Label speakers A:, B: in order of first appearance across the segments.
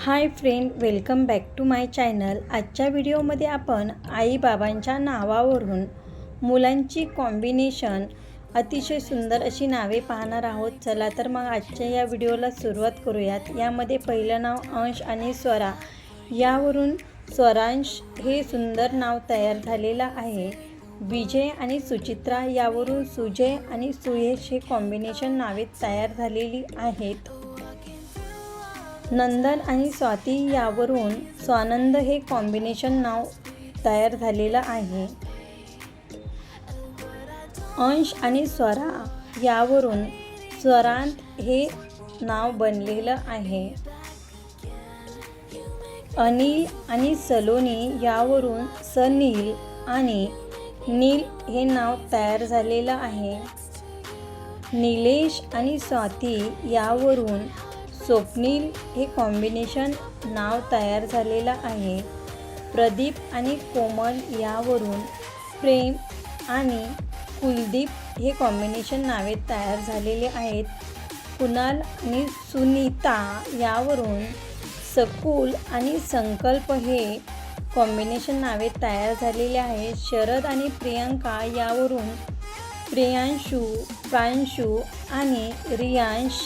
A: Hi friend welcome back to my channel. आजच्या व्हिडिओमध्ये आपण आईबाबांच्या नावावरून मुलांची कॉम्बिनेशन अतिशय सुंदर अशी नावे पाहणार आहोत. चला तर मग आजच्या या व्हिडिओला सुरुवात करूयात. यामध्ये पहिलं नाव अंश आणि स्वरा. यावरून स्वरांश हे सुंदर नाव तयार झालेलं आहे. विजय आणि सुचित्रा यावरून सुजय आणि सुयश हे कॉम्बिनेशन नावे तयार झालेली आहेत. नंदन आणि स्वाती यावरून स्वानंद हे कॉम्बिनेशन नाव तयार झालेलं आहे. अंश आणि स्वरा यावरून स्वरांत हे नाव बनलेलं आहे. अनिल आणि सलोनी यावरून सनील आणि नील हे नाव तयार झालेलं आहे. निलेश आणि स्वाती यावरून स्वप्नील हे कॉम्बिनेशन नाव तयार झालेलं आहे. प्रदीप आणि कोमल यावरून प्रेम आणि कुलदीप हे कॉम्बिनेशन नावे तयार झालेले आहेत. कुणाल आणि सुनीता यावरून सकुल आणि संकल्प हे कॉम्बिनेशन नावे तयार झालेले आहेत. शरद आणि प्रियांका यावरून प्रियांशू प्रांशू आणि रियांश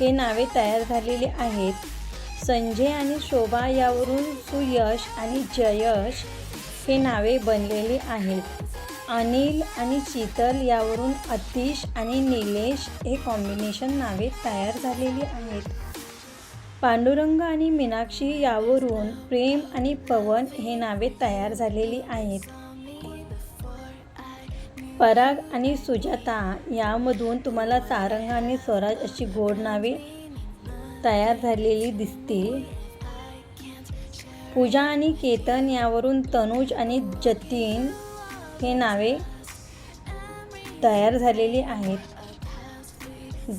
A: हे नावे तयार झालेली आहेत. संजय आणि शोभा यावरून सुयश आणि जयश हे नावे बनलेली आहेत. अनिल आणि शीतल यावरून अतिश आणि निलेश हे कॉम्बिनेशन नावे तयार झालेली आहेत. पांडुरंग आणि मीनाक्षी यावरून प्रेम आणि पवन हे नावे तयार झालेली आहेत. पराग आणि सुजाता यामधून तुम्हाला सारंग आणि स्वराज अशी गोड नावे तयार झालेली दिसतील. पूजा आणि केतन यावरून तनुज आणि जतीन हे नावे तयार झालेली आहेत.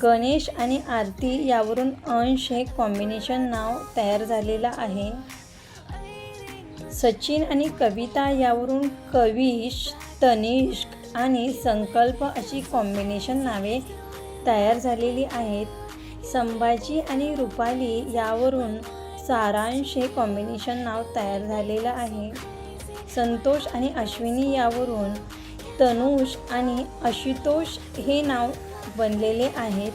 A: गणेश आणि आरती यावरून अंश हे कॉम्बिनेशन नाव तयार झालेलं आहे. सचिन आणि कविता यावरून कविश तनिष्क आणि संकल्प अशी कॉम्बिनेशन नावे तयार झालेली आहेत. संभाजी आणि रुपाली यावरून सारांश हे कॉम्बिनेशन नाव तयार झालेलं आहे. संतोष आणि अश्विनी यावरून तनुष आणि आशुतोष हे नाव बनलेले आहेत.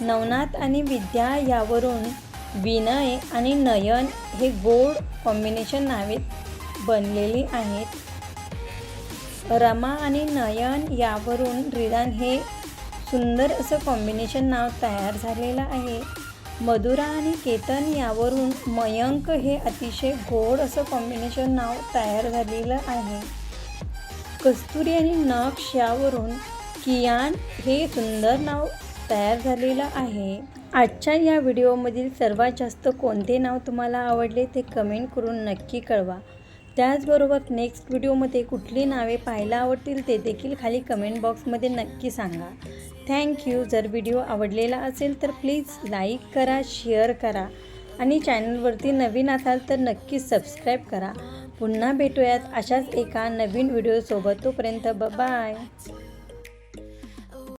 A: नवनाथ आणि विद्या यावरून विनय आणि नयन हे गोड कॉम्बिनेशन नावे बनलेली आहेत. रमा आणि नयन यावरून रिदान हे सुंदर असं कॉम्बिनेशन नाव तयार झालेलं आहे. मधुरा आणि केतन यावरून मयंक हे अतिशय गोड असं कॉम्बिनेशन नाव तयार झालेलं आहे. कस्तुरी आणि नक्ष यावरून कियान हे सुंदर नाव तयार झालेलं आहे. आजच्या या व्हिडिओमधील सर्वात जास्त कोणते नाव तुम्हाला आवडले ते कमेंट करून नक्की कळवा. त्याचबरोबर नेक्स्ट व्हिडिओमध्ये कुठली नावे पाहायला आवडतील ते देखील खाली कमेंट बॉक्समध्ये नक्की सांगा. थँक्यू जर व्हिडिओ आवडलेला असेल तर प्लीज लाईक करा शेअर करा आणि चॅनलवरती नवीन असाल तर नक्की सबस्क्राईब करा. पुन्हा भेटूयात अशाच एका नवीन व्हिडिओसोबत तोपर्यंत ब बाय